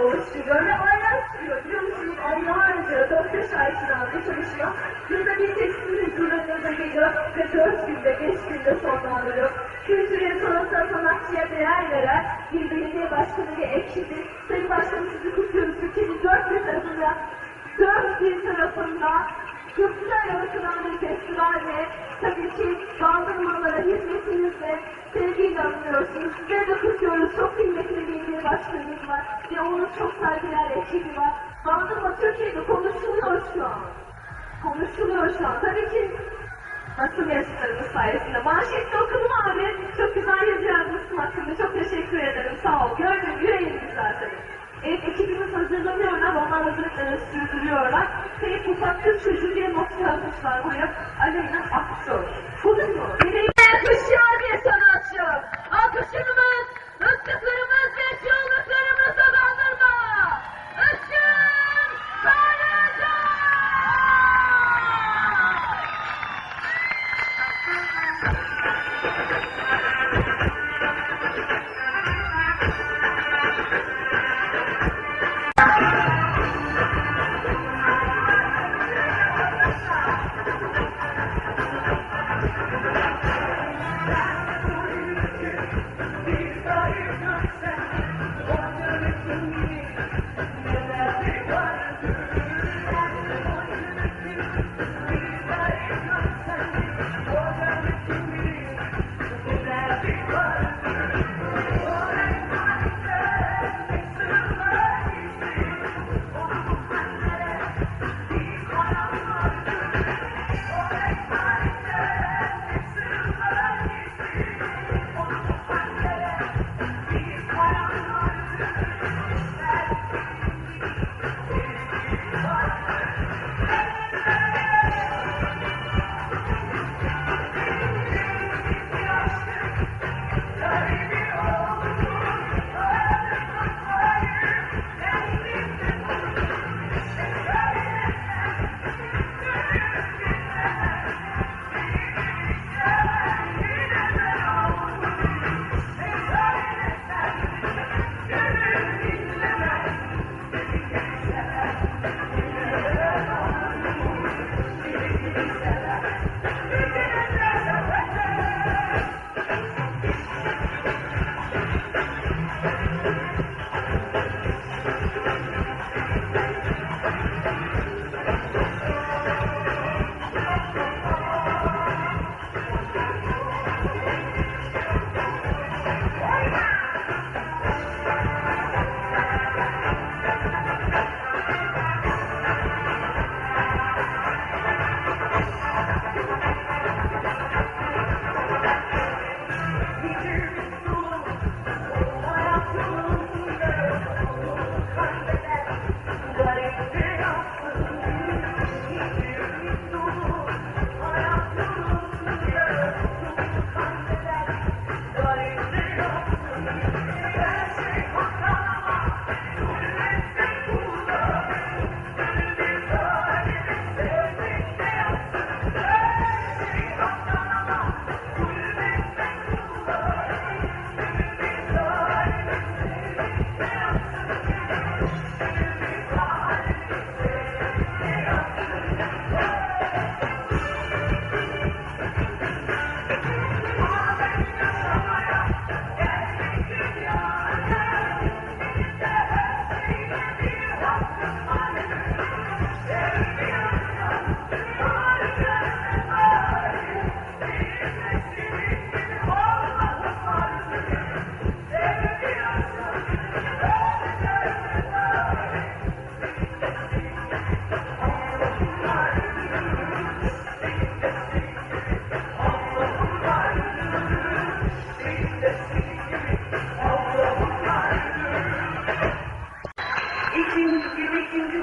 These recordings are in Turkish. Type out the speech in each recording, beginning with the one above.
oluşturuyor ve aylar sürüyor. Biliyor musunuz aylarca 4-5 ay süren bu çalışma yılda bir tekstil huzurlarınıza geliyor ve 4 günde 5 günde sonlandırıyor. Kültüre, sanata, sanatçıya değer veren bir belediye başkanı ve ekibi. Sayın Başkanım sizi kutluyoruz. Ülkenin dört bir tarafında, dört bir tarafında Kültürel Arasılan ve tabii ki bandırmalara hizmetinizle sevgiyle anılıyorsunuz. Size de kutluyoruz. Çok kıymetli bir belediye başkanımız var ve onun çok saygılar ekibi var. Bandırma Türkiye'de konuşuluyor şu an. Konuşuluyor şu an. Tabii ki Basın mensuplarımız sayesinde. Manşette okudum abi. Çok güzel yazı yazmışsın hakkında. Çok teşekkür ederim. Sağ ol. Gördüm. Yüreğim güzel senin. Evet ekibimiz. Hazırlıklarını sürdürüyorlar. Tek ufak kız çocuğu diye not yazmışlar buraya. Aleyna Aksoy.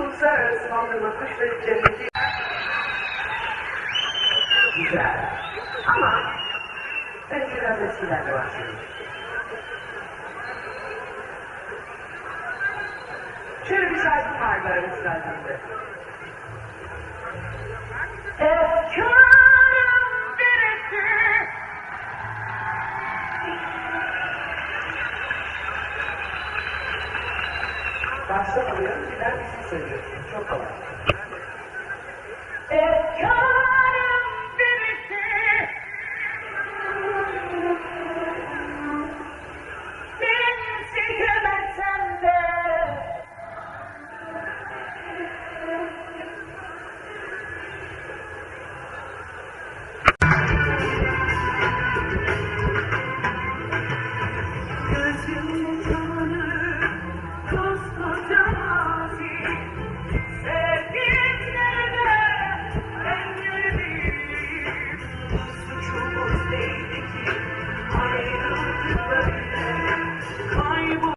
Uluslararası Bandırma Kuşları Cenneti güzel. Ama ben biraz eskilerde bahsedeyim. Şöyle bir şarkı var aramızda Çok kolay.